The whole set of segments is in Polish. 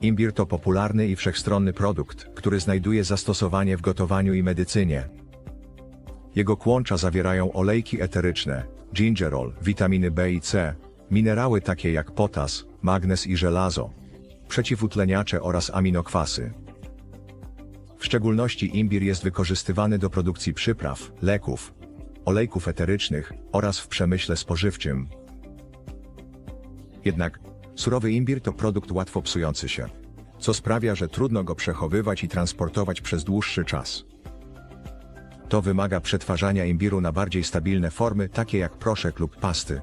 Imbir to popularny i wszechstronny produkt, który znajduje zastosowanie w gotowaniu i medycynie. Jego kłącza zawierają olejki eteryczne, gingerol, witaminy B i C, minerały takie jak potas, magnez i żelazo, przeciwutleniacze oraz aminokwasy. W szczególności imbir jest wykorzystywany do produkcji przypraw, leków, olejków eterycznych oraz w przemyśle spożywczym. Jednak surowy imbir to produkt łatwo psujący się, co sprawia, że trudno go przechowywać i transportować przez dłuższy czas. To wymaga przetwarzania imbiru na bardziej stabilne formy, takie jak proszek lub pasty.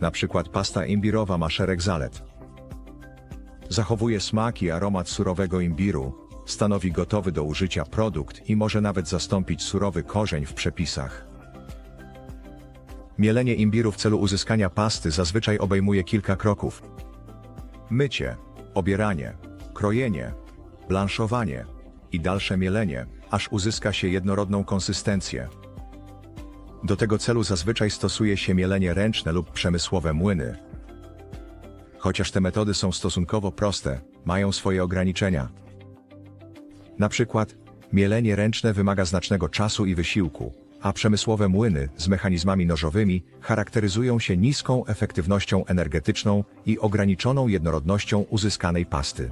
Na przykład pasta imbirowa ma szereg zalet. Zachowuje smak i aromat surowego imbiru, stanowi gotowy do użycia produkt i może nawet zastąpić surowy korzeń w przepisach. Mielenie imbiru w celu uzyskania pasty zazwyczaj obejmuje kilka kroków. Mycie, obieranie, krojenie, blanszowanie i dalsze mielenie, aż uzyska się jednorodną konsystencję. Do tego celu zazwyczaj stosuje się mielenie ręczne lub przemysłowe młyny. Chociaż te metody są stosunkowo proste, mają swoje ograniczenia. Na przykład, mielenie ręczne wymaga znacznego czasu i wysiłku, a przemysłowe młyny z mechanizmami nożowymi charakteryzują się niską efektywnością energetyczną i ograniczoną jednorodnością uzyskanej pasty.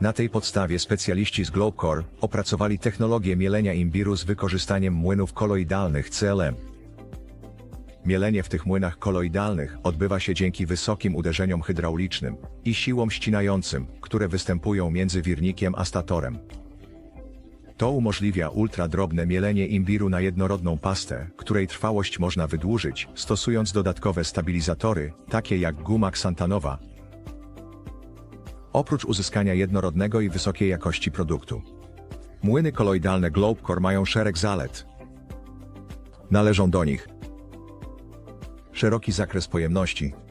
Na tej podstawie specjaliści z Globecore opracowali technologię mielenia imbiru z wykorzystaniem młynów koloidalnych CLM. Mielenie w tych młynach koloidalnych odbywa się dzięki wysokim uderzeniom hydraulicznym i siłom ścinającym, które występują między wirnikiem a statorem. To umożliwia ultradrobne mielenie imbiru na jednorodną pastę, której trwałość można wydłużyć, stosując dodatkowe stabilizatory, takie jak guma ksantanowa. Oprócz uzyskania jednorodnego i wysokiej jakości produktu. Młyny koloidalne Globecore mają szereg zalet. Należą do nich szeroki zakres pojemności.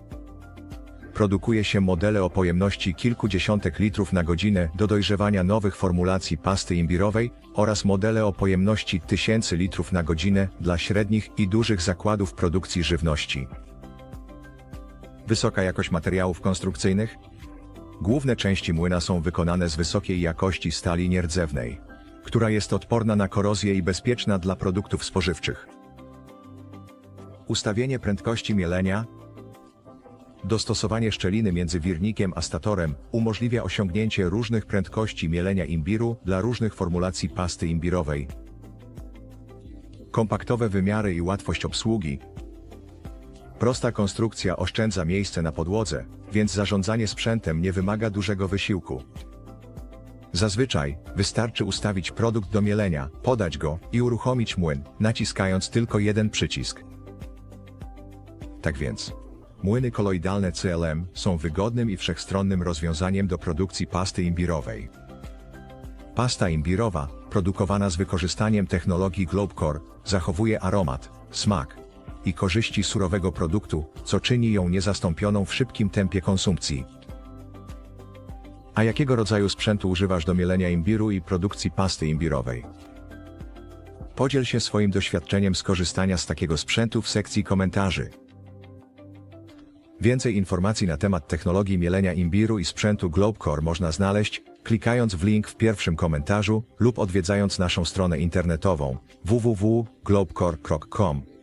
Produkuje się modele o pojemności kilkudziesiątek litrów na godzinę do dojrzewania nowych formulacji pasty imbirowej oraz modele o pojemności tysięcy litrów na godzinę dla średnich i dużych zakładów produkcji żywności. Wysoka jakość materiałów konstrukcyjnych. Główne części młyna są wykonane z wysokiej jakości stali nierdzewnej, która jest odporna na korozję i bezpieczna dla produktów spożywczych. Ustawienie prędkości mielenia. Dostosowanie szczeliny między wirnikiem a statorem umożliwia osiągnięcie różnych prędkości mielenia imbiru dla różnych formulacji pasty imbirowej. Kompaktowe wymiary i łatwość obsługi. Prosta konstrukcja oszczędza miejsce na podłodze, więc zarządzanie sprzętem nie wymaga dużego wysiłku. Zazwyczaj wystarczy ustawić produkt do mielenia, podać go i uruchomić młyn, naciskając tylko jeden przycisk. Tak więc, młyny koloidalne CLM są wygodnym i wszechstronnym rozwiązaniem do produkcji pasty imbirowej. Pasta imbirowa, produkowana z wykorzystaniem technologii Globecore, zachowuje aromat, smak i korzyści surowego produktu, co czyni ją niezastąpioną w szybkim tempie konsumpcji. A jakiego rodzaju sprzętu używasz do mielenia imbiru i produkcji pasty imbirowej? Podziel się swoim doświadczeniem skorzystania z takiego sprzętu w sekcji komentarzy. Więcej informacji na temat technologii mielenia imbiru i sprzętu Globecore można znaleźć, klikając w link w pierwszym komentarzu lub odwiedzając naszą stronę internetową www.globecore.com.